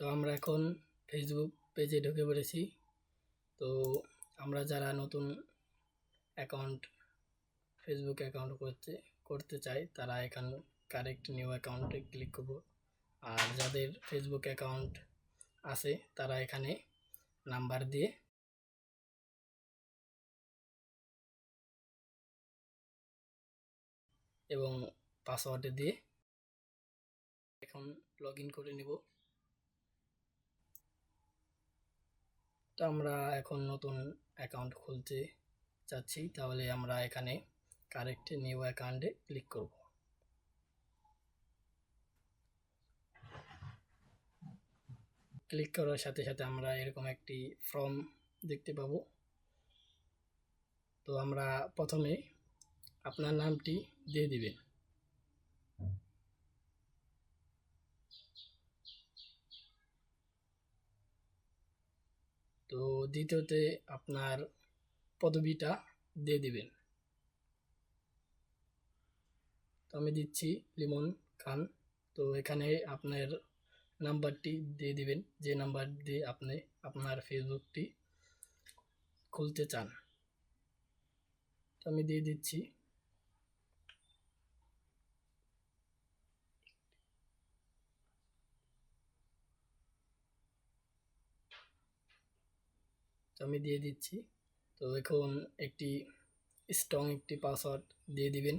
তো আমরা এখন ফেসবুক পেজে ঢুকে পড়েছি। তো আমরা যারা নতুন অ্যাকাউন্ট ফেসবুক অ্যাকাউন্ট করতে করতে চাই, তারা এখান কারেক্ট নিউ অ্যাকাউন্টে ক্লিক করব। আর যাদের ফেসবুক অ্যাকাউন্ট আছে, তারা এখানে নাম্বার দিয়ে এবং পাসওয়ার্ড দিয়ে এখন লগ করে নিব। তো আমরা এখন নতুন অ্যাকাউন্ট খুলতে চাচ্ছি। তাহলে আমরা এখানে কারেক্ট নিউ অ্যাকাউন্টে ক্লিক করব। ক্লিক করার সাথে সাথে আমরা এরকম একটি ফর্ম দেখতে পাবো। তো আমরা প্রথমে আপনার নামটি দিয়ে দিবেন। তো দ্বিতীয়তে আপনার পদবিটা দিয়ে দিবেন। তো আমি দিচ্ছি লিমন খান। তো এখানে আপনার নাম্বারটি দিয়ে দিবেন। যে নাম্বার দিয়ে আপনি আপনার ফেসবুকটি খুলতে চান। তো আমি দিয়ে দিচ্ছি। তো আমি দিয়ে দিচ্ছি। তো এখন একটি স্ট্রং একটি পাসওয়ার্ড দিয়ে দিবেন।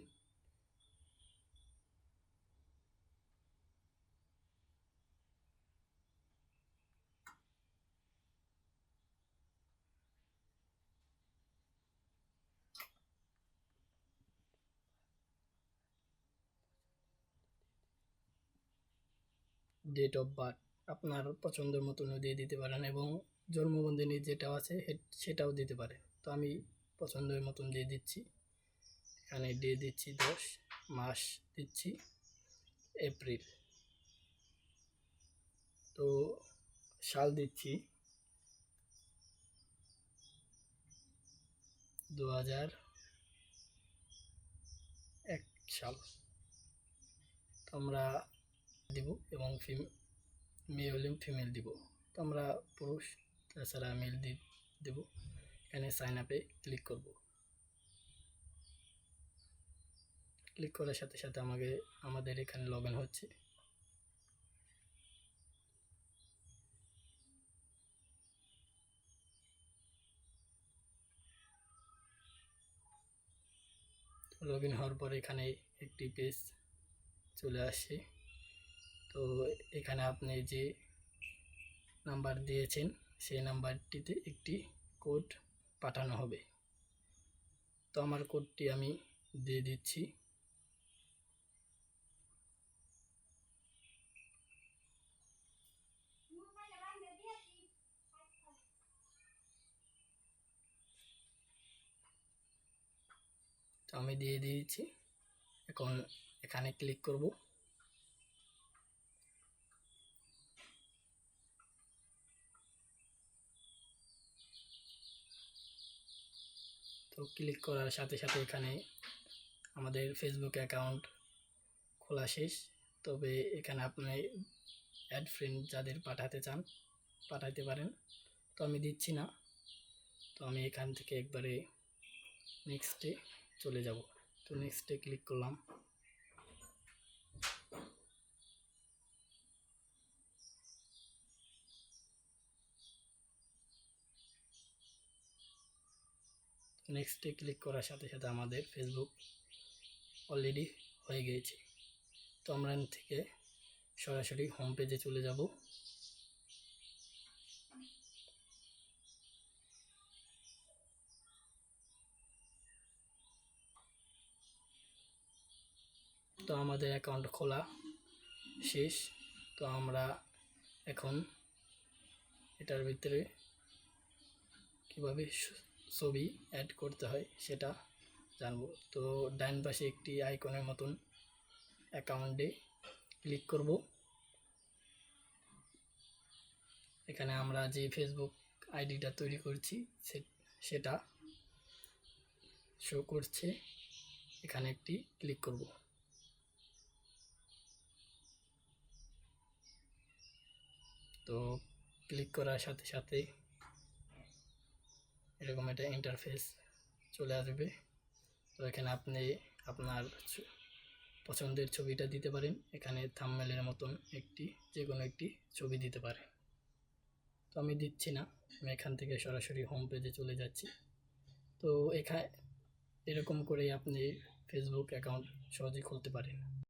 ডেট অফ বার্থ আপনার পছন্দের মতনও দিয়ে দিতে পারেন এবং জন্মবন্দিনী যেটা আছে সেটাও দিতে পারে। তো আমি পছন্দের মতন দিয়ে দিচ্ছি, এখানে দিয়ে দিচ্ছি দশ, মাস দিচ্ছি এপ্রিল। তো সাল দিচ্ছি দু হাজার এক সাল। তো আমরা দিব এবং ফিম, মেয়ে হলে ফিমেল দিব। তো আমরা পুরুষ তাছাড়া মেল দি দেব। এখানে সাইন আপে ক্লিক করব। ক্লিক করার সাথে সাথে আমাকে, আমাদের এখানে লগ হচ্ছে। লগ ইন হওয়ার পর এখানে একটি পেজ চলে আসে। তো এখানে আপনি যে নাম্বার দিয়েছেন সেই নাম্বারটিতে একটি কোড পাঠানো হবে। তো আমার কোডটি আমি দিয়ে দিচ্ছি। তো আমি দিয়ে দিয়েছি। এখন এখানে ক্লিক করব। তো ক্লিক করার সাথে সাথে এখানে আমাদের ফেসবুক অ্যাকাউন্ট খোলা শেষ। তবে এখানে আপনি অ্যাড ফ্রেন্ড যাদের পাঠাতে চান পাঠাতে পারেন। তো আমি দিচ্ছি না। তো আমি এখান থেকে একবারে নেক্সটে চলে যাব। তো নেক্সটে ক্লিক করলাম। নেক্সটে ক্লিক করার সাথে সাথে আমাদের ফেসবুক অলরেডি হয়ে গিয়েছে। তো আমরা থেকে সরাসরি হোম পেজে চলে যাব। তো আমাদের অ্যাকাউন্ট খোলা, শেষ। তো আমরা এখন এটার ভিতরে কীভাবে ছবি অ্যাড করতে হয়, সেটা জানব। তো ডান পাশে একটি আইকনের মতন অ্যাকাউন্টে ক্লিক করব। এখানে আমরা যে ফেসবুক আইডিটা তৈরি করছি সেটা শো করছে। এখানে একটি ক্লিক করব। তো ক্লিক করার সাথে সাথে এরকম একটা ইন্টারফেস চলে আসবে। তো এখানে আপনি আপনার পছন্দের ছবিটা দিতে পারেন। এখানে থাম্বনেলের মতন একটি যে কোনো একটি ছবি দিতে পারেন। তো আমি দিচ্ছি না। আমি এখান থেকে সরাসরি হোম পেজে চলে যাচ্ছি। তো এখানে এরকম করেই আপনি ফেসবুক অ্যাকাউন্ট সহজেই খুলতে পারেন।